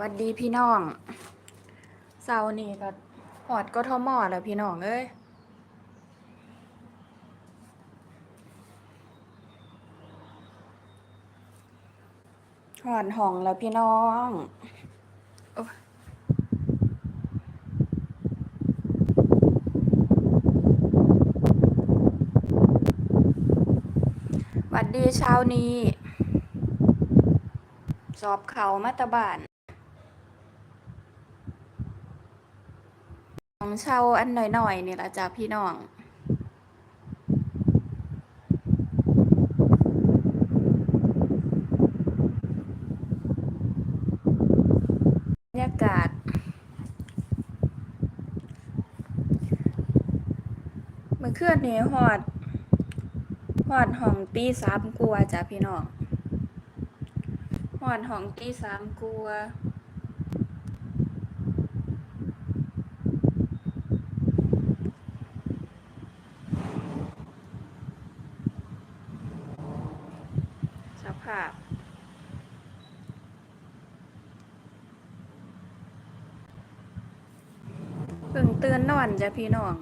วัดดีพี่น้องเสาร์นี้ก็หอดกทอมอแล้วพี่น้องเอ้ยหอดห้องแล้วพี่น้องโอ้ยหวัดดีเช้านี้ สอบเขามาตะบาน ของเชาอันหน่อยๆนี่ละจ้ะพี่น้องบรรยากาศเมื่อคืนนี้หอดหอดห้องตีสามกลัวจ้ะพี่น้องหอดห้องตีสามกลัวา สภาพ เพิ่งตื่นนอนจ้ะพี่น้อง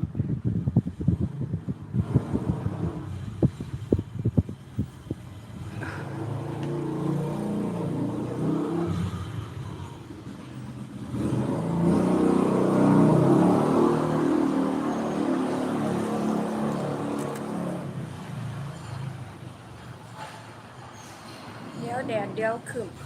เดี๋ยวแดดเดี๋ยวขึ้น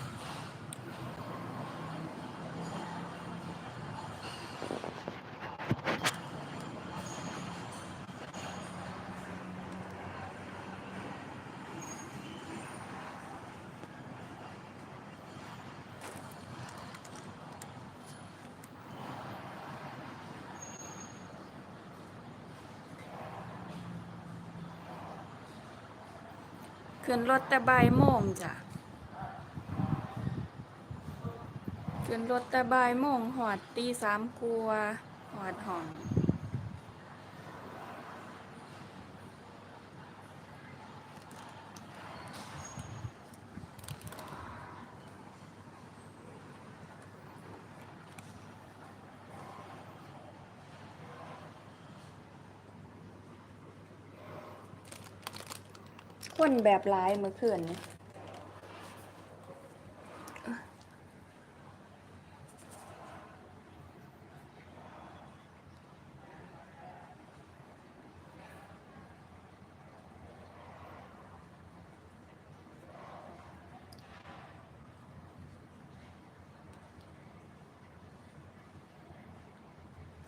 ขึ้นรถแต่บ่ายโมงจ้ะขึ้นรถแต่บ่ายโมงหอดตีสามกลัวหอดห้อง คนแบบร้ายเมื่อคืนนี้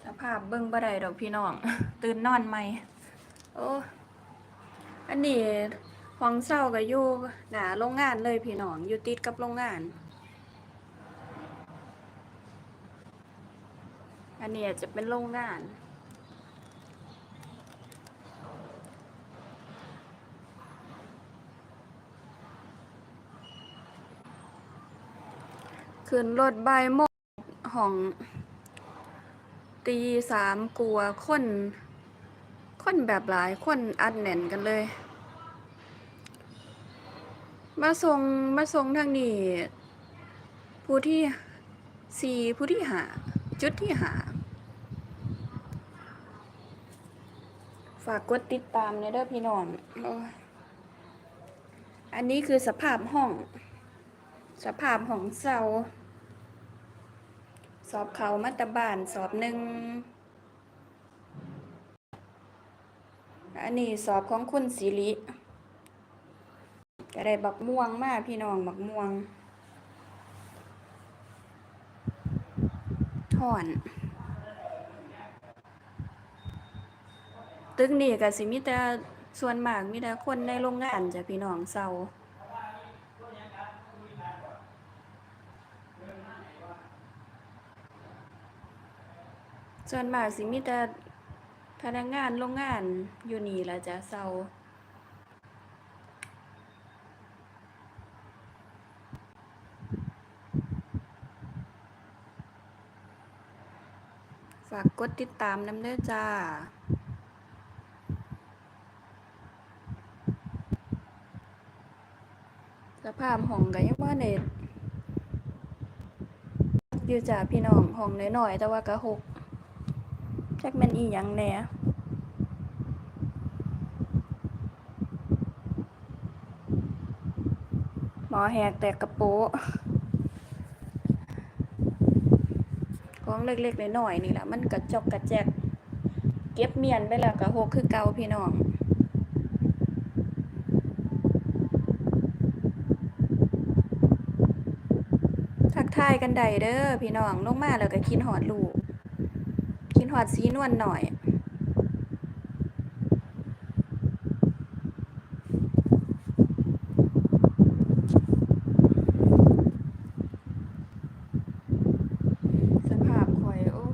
สภาพเบิ่งบ่ได้ดอกพี่น้อง ตื่นนอนใหมโอ้อันนี้ ห้องเช่าก็อยู่หนาโรงงานเลยพี่น้องอยู่ติดกับโรงงาน อันนี้จะเป็นโรงงานขึ้นรถใบโมงห้องตีสามกลัวคน คนแบบหลายคนอัดแน่นกันเลย มาส่งมาส่งทางนี้ผู้ที่สี่ผู้ที่หาจุดที่หา ฝากกดติดตามเนี่ยเด้อพี่น้องอันนี้คือสภาพห้อง สภาพของเสาสอบเขามาตรบานสอบหนึ่งอันนี้สอบของคุณสิริ ก็ได้บักม่วงมาพี่น้องบักม่วงห่อน ตึกนี่ก็สิมีแต่ส่วนมากมีแต่คนในโรงงานจ้ะพี่น้องเซาส่วนมากสิมีแต่พนักงานโรงงานอยู่นี่ละจ้ะเซา ฝากกดติดตามน้ำเด้อจ้าสภาพห้องก็ยังว่าในอยู่จ้าพี่น้องห้องน้อยๆแต่ว่าก็หกจักแมนอีหยังแหน่หมอแหกแตกกระโปะ ของเล็กๆน้อยๆนี่แหละมันกระจอกกระแจก เก็บเมียนไปแล้วก็หกคือเก่าพี่น้องทักทายกันใดเด้อพี่น้องลงมาแล้วก็คินหอดลูกคินหอดสีนวลหน่อย สภาพข่อยโอ้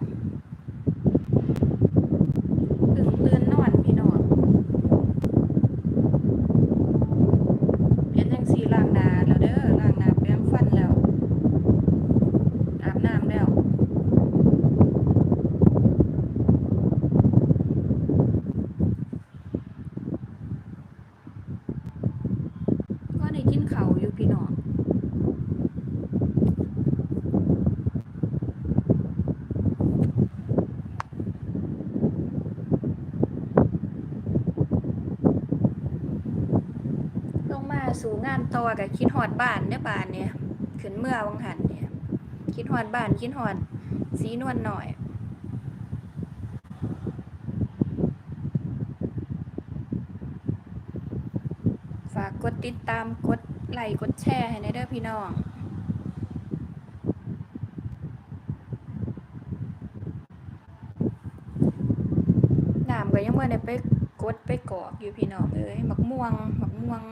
ตื่นตื่นนอนพี่น้องเพียนจังสีล้างหน้าแล้วเด้อล้างหน้าแปรงฟันแล้ว อาบน้ำแล้ว ก็ได้กินเขาวอยู่พี่น้อง ลงมา สู่งานต่อกับคิดฮอดบ้านเด้อบ้านเนี่ยขึ้นเมื่อวังหันเนี่ย คิดฮอดบ้านคิดฮอดสีนวลหน่อยฝากกดติดตามกดไลค์กดแชร์ให้ในเด้อพี่น้องน้ำก็ยังเมื่อได้ไปกดไปกอกอยู่พี่น้องเอ้ยหมักม่วงหมักม่วง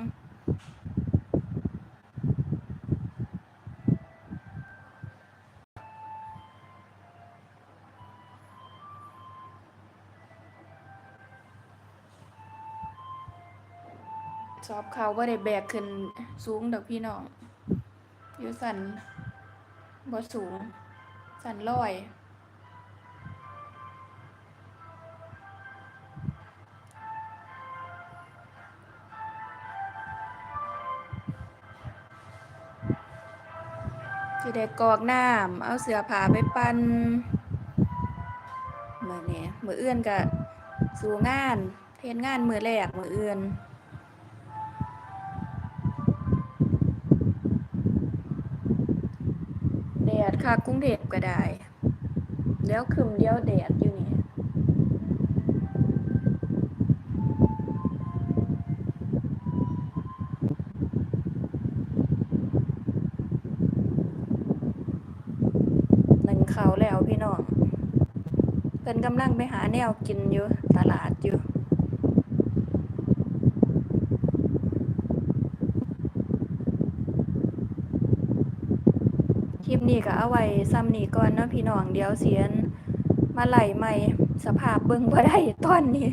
อบเขาว่าได้แบกขึ้นสูงดอกพี่น้องอยู่สันบ่สูง สันลอยสิได้กรอกน้ำเอาเสือผ้าไปปันมื้อนี้มื้ออื่นก็สู่งานเฮ็ดงานมือแรกมื้ออื่น ดดค่ะกรุงเทพก็ได้เดี๋ยวคึมเดียวแดดอยู่นี่หนึ่งเขาแล้วพี่น้องเพิ่นกำลังไปหาแนวกินอยู่ตลาดอยู่ ค ลิปนี้ก็เอาไว้ซ้ำนี้ก่อนเนาะพี่น้องเดี๋ยวเสียนมาไหลใหม่สภาพเบิ่งบ่ได้ตอนนี้